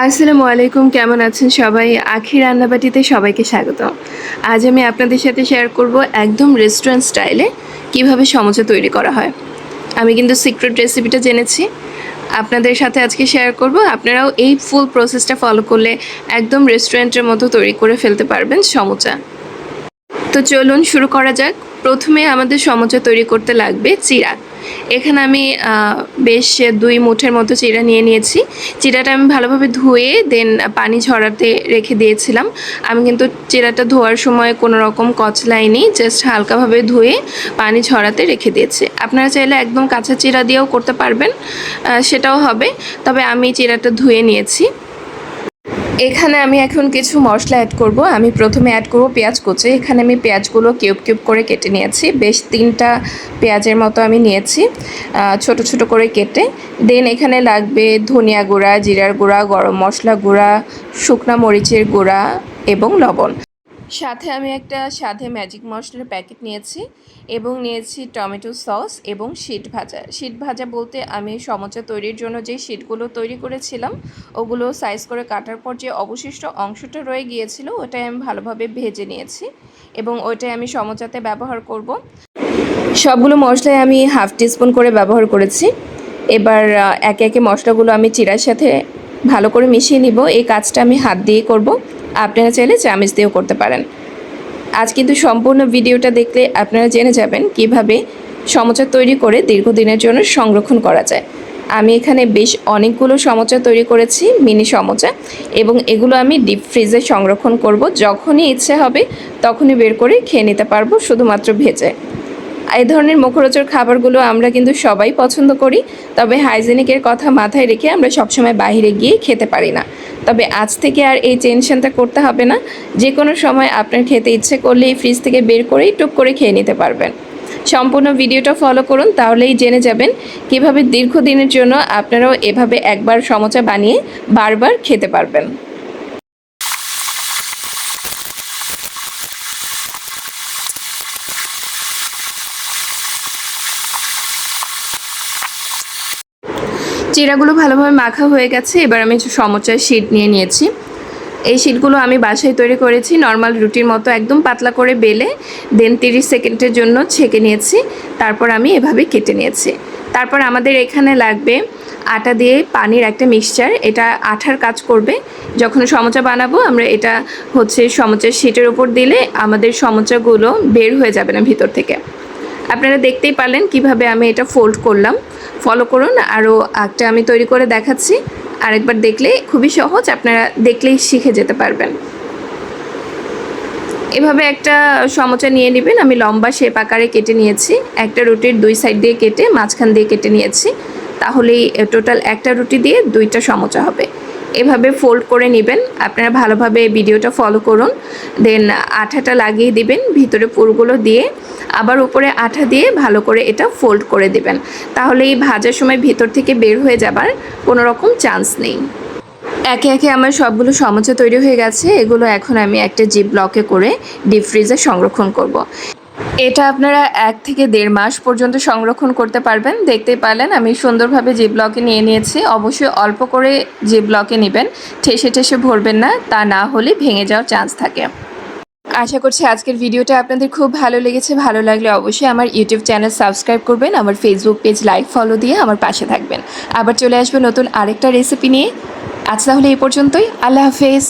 আসসালামু আলাইকুম, কেমন আছেন সবাই? আখি রান্নাবাটিতে সবাইকে স্বাগত। আজ আমি আপনাদের সাথে শেয়ার করব একদম রেস্টুরেন্ট স্টাইলে কীভাবে সমোসা তৈরি করা হয়। আমি কিন্তু সিক্রেট রেসিপিটা জেনেছি। আপনাদের সাথে আজকে শেয়ার করব। আপনারাও এই ফুল প্রসেসটা ফলো করলে একদম রেস্টুরেন্টের মতো তৈরি করে ফেলতে পারবেন সমোচা তো চলুন শুরু করা যাক। প্রথমে আমাদের সমোচা তৈরি করতে লাগবে চিরা। এখানে আমি বেশ দুই মুঠের মতো চিরা নিয়ে নিয়েছি। চিরাটা আমি ভালোভাবে ধুয়ে দেন পানি ঝরাতে রেখে দিয়েছিলাম। আমি কিন্তু চিরাটা ধোয়ার সময় কোনো রকম কচলাইনি জাস্ট হালকাভাবে ধুয়ে পানি ঝরাতে রেখে দিয়েছি। আপনারা চাইলে একদম কাঁচা চিরা দিয়েও করতে পারবেন সেটাও হবে। তবে আমি চিরাটা ধুয়ে নিয়েছি। এখানে আমি এখন কিছু মশলা অ্যাড করব। আমি প্রথমে অ্যাড করব পেঁয়াজ কুচি। এখানে আমি পেঁয়াজগুলো কিউব কিউব করে কেটে নিয়েছি। বেশ তিনটা পেঁয়াজের মতো আমি নিয়েছি ছোট ছোট করে কেটে। দেন এখানে লাগবে ধনিয়া গুঁড়া, জিরার গুঁড়া, গরম মশলা গুঁড়া, শুকনা মরিচের গুঁড়া এবং লবণ। সাথে আমি একটা সাথে ম্যাজিক মশলার প্যাকেট নিয়েছি এবং নিয়েছি টমেটো সস এবং শিট ভাজা। শিট ভাজা বলতে আমি সমোচা তৈরির জন্য যে শিটগুলো তৈরি করেছিলাম, ওগুলো সাইজ করে কাটার পর যে অবশিষ্ট অংশটা রয়ে গিয়েছিল, ওটাই আমি ভালোভাবে ভেজে নিয়েছি এবং ওইটাই আমি সমচাতে ব্যবহার করব। সবগুলো মশলাই আমি হাফ টিস্পুন করে ব্যবহার করেছি। এবার একে একে মশলাগুলো আমি চিরার সাথে ভালো করে মিশিয়ে নিব। এই কাজটা আমি হাত দিয়ে করব। আপনারা চাইলে চামচ দিয়েও করতে পারেন। আজ কিন্তু সম্পূর্ণ ভিডিওটা দেখলে আপনারা জেনে যাবেন কীভাবে সমোচা তৈরি করে দীর্ঘদিনের জন্য সংরক্ষণ করা যায়। আমি এখানে বেশ অনেকগুলো সমোচা তৈরি করেছি, মিনি সমোচা এবং এগুলো আমি ডিপ ফ্রিজে সংরক্ষণ করব। যখনই ইচ্ছে হবে তখনই বের করে খেয়ে নিতে পারব, শুধুমাত্র ভেজে। এই ধরনের মুখরোচক খাবারগুলো আমরা কিন্তু সবাই পছন্দ করি, তবে হাইজেনিকের কথা মাথায় রেখে আমরা সবসময় বাইরে গিয়ে খেতে পারি না। তবে আজ থেকে আর এই টেনশনটা করতে হবে না যে কোনো সময় আপনার খেতে ইচ্ছে করলে ফ্রিজ থেকে বের করেই টুক করে খেয়ে নিতে পারবেন। সম্পূর্ণ ভিডিওটা ফলো করুন, তাহলেই জেনে যাবেন কীভাবে দীর্ঘদিনের জন্য আপনারাও এভাবে একবার সমোচা বানিয়ে বারবার খেতে পারবেন। চিরাগুলো ভালোভাবে মাখা হয়ে গেছে। এবার আমি সমোচার শিট নিয়ে নিয়েছি। এই শিটগুলো আমি বাসায় তৈরি করেছি নর্মাল রুটির মতো একদম পাতলা করে বেলে দেন তিরিশ সেকেন্ডের জন্য ছেঁকে নিয়েছি। তারপর আমি এভাবে কেটে নিয়েছি। তারপর আমাদের এখানে লাগবে আটা দিয়ে পানির একটা মিক্সচার এটা আঠার কাজ করবে। যখন সমোচা বানাবো, আমরা এটা হচ্ছে সমোচার শিটের উপর দিলে আমাদের সমোচাগুলো বের হয়ে যাবে না ভিতর থেকে। আপনারা দেখতেই পারলেন কীভাবে আমি এটা ফোল্ড করলাম। ফলো করুন, আরও একটা আমি তৈরি করে দেখাচ্ছি। আরেকবার দেখলে খুবই সহজ, আপনারা দেখলেই শিখে যেতে পারবেন। এভাবে একটা সমোচা নিয়ে নেবেন, আমি লম্বা শেপ আকারে কেটে নিয়েছি। একটা রুটির দুই সাইড দিয়ে কেটে মাঝখান দিয়ে কেটে নিয়েছি। তাহলেই টোটাল একটা রুটি দিয়ে দুইটা সমোচা হবে। এভাবে ফোল্ড করে নেবেন। আপনারা ভালোভাবে ভিডিওটা ফলো করুন। দেন আঠাটা লাগিয়ে দিবেন, ভিতরে পুরগুলো দিয়ে। আবার উপরে আঠা দিয়ে ভালো করে এটা ফোল্ড করে দিবেন। তাহলে এই ভাজার সময় ভিতর থেকে বের হয়ে যাবার কোনো রকম চান্স নেই। একে একে আমার সবগুলো সমোচা তৈরি হয়ে গেছে। এগুলো এখন আমি একটা জিপ ব্লকে করে ডিপ ফ্রিজে সংরক্ষণ করব। এটা আপনারা এক থেকে দেড় মাস পর্যন্ত সংরক্ষণ করতে পারবেন। দেখতেই পারলেন, আমি সুন্দরভাবে জিপ ব্লকে নিয়ে নিয়েছি, অবশ্যই অল্প করে যে ব্লকে নেবেন, ঠেসে ঠেসে ভরবেন না, তা না হলে ভেঙে যাওয়ার চান্স থাকে। আশা করছি আজকের ভিডিওটা আপনাদের খুব ভালো লেগেছে। ভালো লাগলে অবশ্যই আমার ইউটিউব চ্যানেল সাবস্ক্রাইব করবেন, আমার ফেসবুক পেজ লাইক ফলো দিয়ে আমার পাশে থাকবেন। আবার চলে আসবে নতুন আরেকটা রেসিপি নিয়ে। আজ তাহলে এই পর্যন্তই। আল্লাহ হাফেজ।